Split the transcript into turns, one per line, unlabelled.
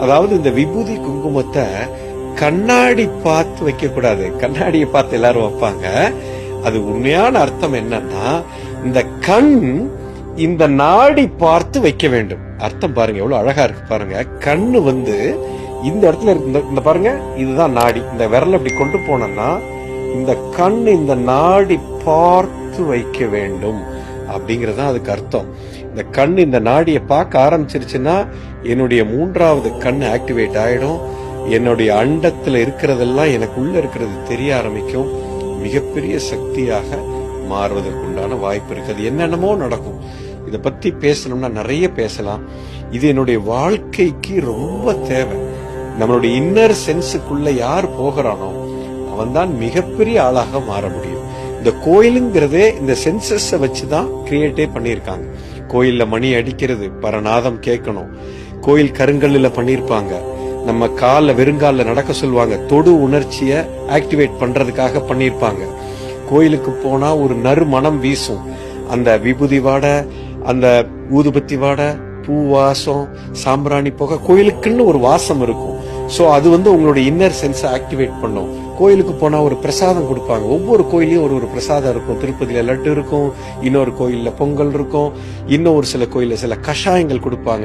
அதாவது இந்த விபூதி குங்குமத்தை கண்ணாடி பார்த்து வைக்க கூடாது கண்ணாடியை பார்த்து எல்லாரும் வைப்பாங்க. அது உண்மையான அர்த்தம் என்னன்னா இந்த கண் இந்த நாடி பார்த்து வைக்க வேண்டும். அர்த்தம் பாருங்க எவ்வளவு அழகா இருக்கு பாருங்க. கண்ணு வந்து இந்த இடத்துல இருக்கு. இந்த- பாருங்க இதுதான் நாடி. இந்த விரல் அப்படி கொண்டு போனோம்னா இந்த கண் இந்த நாடி பார்த்து வைக்க வேண்டும். அப்படிங்கறது தான் அதுக்கு அர்த்தம். இந்த கண் இந்த நாடியை பார்க்க ஆரம்பிச்சிருச்சுன்னா என்னுடைய மூன்றாவது கண் ஆக்டிவேட் ஆயிடும். என்னுடைய அண்டத்துல இருக்கிறதெல்லாம் எனக்கு உள்ள இருக்கிறது தெரிய ஆரம்பிக்கும். மிகப்பெரிய சக்தியாக மாறுவதற்குண்டான வாய்ப்பு இருக்கு. அது என்னென்னமோ நடக்கும். இதை பத்தி பேசணும்னா நிறைய பேசலாம். இது என்னுடைய வாழ்க்கைக்கு ரொம்ப தேவை. நம்மளுடைய இன்னர் சென்ஸுக்குள்ள யார் போகிறானோ அவன் தான் மிகப்பெரிய ஆளாக மாற முடியும். இந்த கோயிலுங்கிறதே இந்த சென்சஸ் வச்சுதான் கிரியேட்டே பண்ணியிருக்காங்க. கோயிலில் மணி அடிக்கிறது பரநாதம் கேட்கணும். கோயில் கருங்கல்லில் பண்ணியிருப்பாங்க. நம்ம காலில் வெறுங்காலில் நடக்க சொல்லுவாங்க. தொடு உணர்ச்சியை ஆக்டிவேட் பண்றதுக்காக பண்ணியிருப்பாங்க. கோயிலுக்கு போனா ஒரு நறு மனம் வீசும். அந்த விபூதி வாடை அந்த ஊதுபத்தி வாடை பூ வாசம் சாம்பிராணி போக கோயிலுக்குன்னு ஒரு வாசம் இருக்கும். ஸோ அது வந்து உங்களுடைய இன்னர் சென்ஸை ஆக்டிவேட் பண்ணும். கோயிலுக்கு போனா ஒரு பிரசாதம் கொடுப்பாங்க. ஒவ்வொரு கோயிலையும் ஒரு ஒரு பிரசாதம் இருக்கும். திருப்பதியில லட்டு இருக்கும் இன்னொரு கோயில்ல பொங்கல் இருக்கும் இன்னும் ஒரு சில கோயில்ல சில கஷாயங்கள் கொடுப்பாங்க.